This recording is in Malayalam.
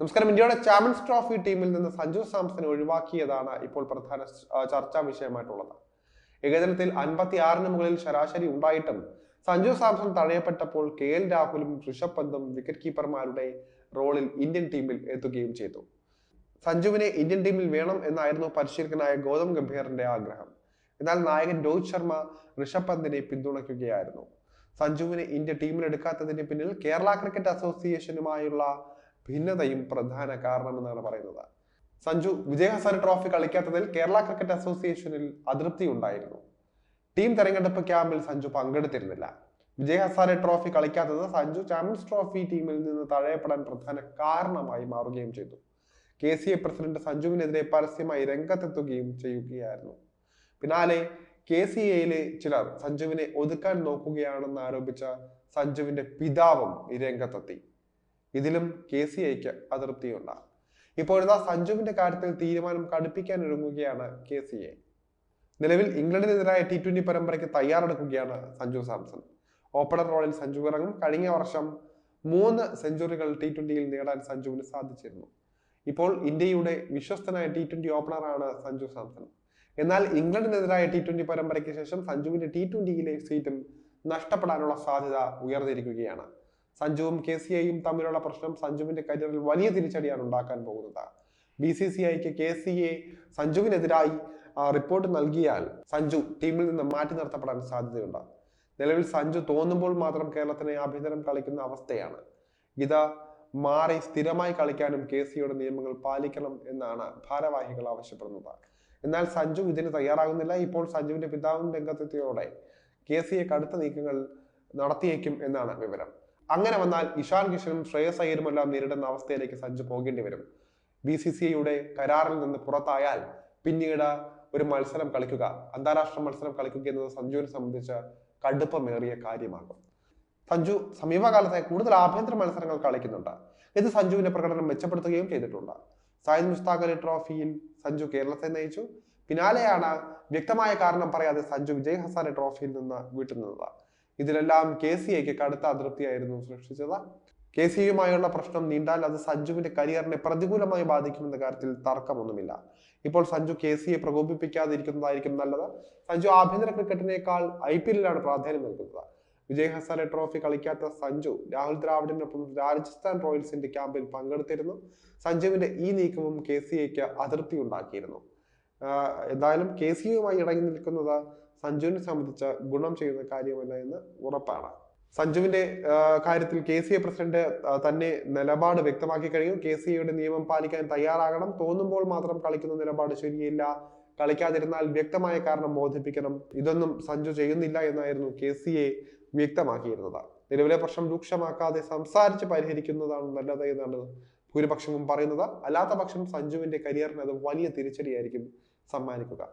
നമസ്കാരം. ഇന്ത്യയുടെ ചാമ്പ്യൻസ് ട്രോഫി ടീമിൽ നിന്ന് സഞ്ജു സാംസനെ ഒഴിവാക്കിയതാണ് ഇപ്പോൾ പ്രധാന ചർച്ചാ വിഷയമായിട്ടുള്ളത്. ഏകദിനത്തിൽ അൻപത്തി ആറിന് മുകളിൽ ശരാശരി ഉണ്ടായിട്ടും സഞ്ജു സാംസൺ തഴയപ്പെട്ടപ്പോൾ കെ എൽ രാഹുലും ഋഷഭ് പന്തും വിക്കറ്റ് കീപ്പർമാരുടെ റോളിൽ ഇന്ത്യൻ ടീമിൽ എത്തുകയും ചെയ്തു. സഞ്ജുവിനെ ഇന്ത്യൻ ടീമിൽ വേണം എന്നായിരുന്നു പരിശീലകനായ ഗൗതം ഗംഭീറിന്റെ ആഗ്രഹം. എന്നാൽ നായകൻ രോഹിത് ശർമ്മ ഋഷഭ് പന്തിനെ പിന്തുണയ്ക്കുകയായിരുന്നു. സഞ്ജുവിനെ ഇന്ത്യ ടീമിലെടുക്കാത്തതിന് പിന്നിൽ കേരള ക്രിക്കറ്റ് അസോസിയേഷനുമായുള്ള ഭിന്നതയും പ്രധാന കാരണമെന്നാണ് പറയുന്നത്. സഞ്ജു വിജയഹസാര ട്രോഫി കളിക്കാത്തതിൽ കേരള ക്രിക്കറ്റ് അസോസിയേഷനിൽ അതൃപ്തി ഉണ്ടായിരുന്നു. ടീം തെരഞ്ഞെടുപ്പ് ക്യാമ്പിൽ സഞ്ജു പങ്കെടുത്തിരുന്നില്ല. വിജയ് ട്രോഫി കളിക്കാത്തത് സഞ്ജു ചാമ്പ്യൻസ് ട്രോഫി ടീമിൽ നിന്ന് തഴയപ്പെടാൻ പ്രധാന കാരണമായി മാറുകയും ചെയ്തു. കെ സി എ പ്രസിഡന്റ് സഞ്ജുവിനെതിരെ പരസ്യമായി രംഗത്തെത്തുകയും ചെയ്യുകയായിരുന്നു. പിന്നാലെ കെ സി എയിലെ ചിലർ സഞ്ജുവിനെ ഒതുക്കാൻ നോക്കുകയാണെന്ന് ആരോപിച്ച സഞ്ജുവിന്റെ പിതാവും ഈ രംഗത്തെത്തി. ഇതിലും കെ സി ഐക്ക് അതൃപ്തിയുണ്ട് ഇപ്പോഴത്തെ സഞ്ജുവിന്റെ കാര്യത്തിൽ തീരുമാനം കടുപ്പിക്കാൻ ഒരുങ്ങുകയാണ് കെ സി ഐ നിലവിൽ ഇംഗ്ലണ്ടിനെതിരായ ടി ട്വന്റി പരമ്പരയ്ക്ക് തയ്യാറെടുക്കുകയാണ് സഞ്ജു സാംസൺ. ഓപ്പണർ റോളിൽ സഞ്ജു ഇറങ്ങും കഴിഞ്ഞ വർഷം മൂന്ന് സെഞ്ചുറികൾ ടി ട്വന്റിയിൽ നേടാൻ സഞ്ജുവിന് സാധിച്ചിരുന്നു. ഇപ്പോൾ ഇന്ത്യയുടെ വിശ്വസ്തനായ ടി ട്വന്റി ഓപ്പണറാണ് സഞ്ജു സാംസൺ. എന്നാൽ ഇംഗ്ലണ്ടിനെതിരായ ടി ട്വന്റി പരമ്പരയ്ക്ക് ശേഷം സഞ്ജുവിന്റെ ടി ട്വന്റിയിലെ സീറ്റും നഷ്ടപ്പെടാനുള്ള സാധ്യത ഉയർന്നിരിക്കുകയാണ്. സഞ്ജുവും കെ സി ഐയും തമ്മിലുള്ള പ്രശ്നം സഞ്ജുവിന്റെ കരിയറിൽ വലിയ തിരിച്ചടിയാണ് ഉണ്ടാക്കാൻ പോകുന്നത്. ബി സി സി ഐക്ക് കെ സി എ സഞ്ജുവിനെതിരായി റിപ്പോർട്ട് നൽകിയാൽ സഞ്ജു ടീമിൽ നിന്ന് മാറ്റി നിർത്തപ്പെടാൻ സാധ്യതയുണ്ട്. നിലവിൽ സഞ്ജു തോന്നുമ്പോൾ മാത്രം കേരളത്തിന് ആഭ്യന്തരം കളിക്കുന്ന അവസ്ഥയാണ്. ഇത് മാറി സ്ഥിരമായി കളിക്കാനും കെ സിയുടെ നിയമങ്ങൾ പാലിക്കണം എന്നാണ് ഭാരവാഹികൾ ആവശ്യപ്പെടുന്നത്. എന്നാൽ സഞ്ജു ഇതിന് തയ്യാറാകുന്നില്ല. ഇപ്പോൾ സഞ്ജുവിന്റെ പിതാവും രംഗത്തെത്തിയതോടെ കെ സിയെ കടുത്ത നീക്കങ്ങൾ നടത്തിയേക്കും എന്നാണ് വിവരം. അങ്ങനെ വന്നാൽ ഇഷാൻ കിഷനും ശ്രേയസ് അയ്യരുമെല്ലാം നേരിടുന്ന അവസ്ഥയിലേക്ക് സഞ്ജു പോകേണ്ടി വരും. ബി സി സി ഐയുടെ കരാറിൽ നിന്ന് പുറത്തായാൽ പിന്നീട് ഒരു മത്സരം കളിക്കുക അന്താരാഷ്ട്ര മത്സരം കളിക്കുക എന്നത് സഞ്ജുവിനെ സംബന്ധിച്ച് കടുപ്പമേറിയ കാര്യമാകും. സഞ്ജു സമീപകാലത്തെ കൂടുതൽ ആഭ്യന്തര മത്സരങ്ങൾ കളിക്കുന്നുണ്ട്. ഇത് സഞ്ജുവിന്റെ പ്രകടനം മെച്ചപ്പെടുത്തുകയും ചെയ്തിട്ടുണ്ട്. സായിദ് മുസ്താഖ് അലി ട്രോഫിയിൽ സഞ്ജു കേരളത്തെ നയിച്ചു. പിന്നാലെയാണ് വ്യക്തമായ കാരണം പറയാതെ സഞ്ജു വിജയ് ഹസാരെ ട്രോഫിയിൽ നിന്ന് വിട്ടുനിന്നത് ഇതിലെല്ലാം കെ സി ഐക്ക് കടുത്ത അതൃപ്തിയായിരുന്നു സൃഷ്ടിച്ചത്. കെ സി യുമായുള്ള പ്രശ്നം നീണ്ടാൽ അത് സഞ്ജുവിന്റെ കരിയറിനെ പ്രതികൂലമായി ബാധിക്കുമെന്ന കാര്യത്തിൽ തർക്കമൊന്നുമില്ല. ഇപ്പോൾ സഞ്ജു കെ സിയെ പ്രകോപിപ്പിക്കാതിരിക്കുന്നതായിരിക്കും നല്ലത്. സഞ്ജു ആഭ്യന്തര ക്രിക്കറ്റിനേക്കാൾ ഐ പി എല്ലിലാണ് പ്രാധാന്യം നൽകുന്നത്. വിജയ് ഹസാരെ ട്രോഫി കളിക്കാത്ത സഞ്ജു രാഹുൽ ദ്രാവിഡിനൊപ്പം രാജസ്ഥാൻ റോയൽസിന്റെ ക്യാമ്പിൽ പങ്കെടുത്തിരുന്നു. സഞ്ജുവിന്റെ ഈ നീക്കവും കെ സി ഐക്ക് അതൃപ്തി ഉണ്ടാക്കിയിരുന്നു എന്തായാലും കെ സി യുമായി ഇടങ്ങി നിൽക്കുന്നത് സഞ്ജുവിനെ സംബന്ധിച്ച് ഗുണം ചെയ്യുന്ന കാര്യമല്ല എന്ന് ഉറപ്പാണ്. സഞ്ജുവിന്റെ കാര്യത്തിൽ കെ സി എ പ്രസിഡന്റ് തന്നെ നിലപാട് വ്യക്തമാക്കി കഴിഞ്ഞു. കെ സി എയുടെ നിയമം പാലിക്കാൻ തയ്യാറാകണം. തോന്നുമ്പോൾ മാത്രം കളിക്കുന്ന നിലപാട് ശരിയില്ല. കളിക്കാതിരുന്നാൽ വ്യക്തമായ കാരണം ബോധിപ്പിക്കണം. ഇതൊന്നും സഞ്ജു ചെയ്യുന്നില്ല എന്നായിരുന്നു കെ സി എ വ്യക്തമാക്കിയിരുന്നത്. നിലവിലെ പ്രശ്നം രൂക്ഷമാക്കാതെ സംസാരിച്ച് പരിഹരിക്കുന്നതാണ് നല്ലത് എന്നാണ് ഭൂരിപക്ഷവും പറയുന്നത്. അല്ലാത്ത പക്ഷം സഞ്ജുവിന്റെ കരിയറിന് അത് വലിയ തിരിച്ചടിയായിരിക്കും സമ്മാനിക്കുക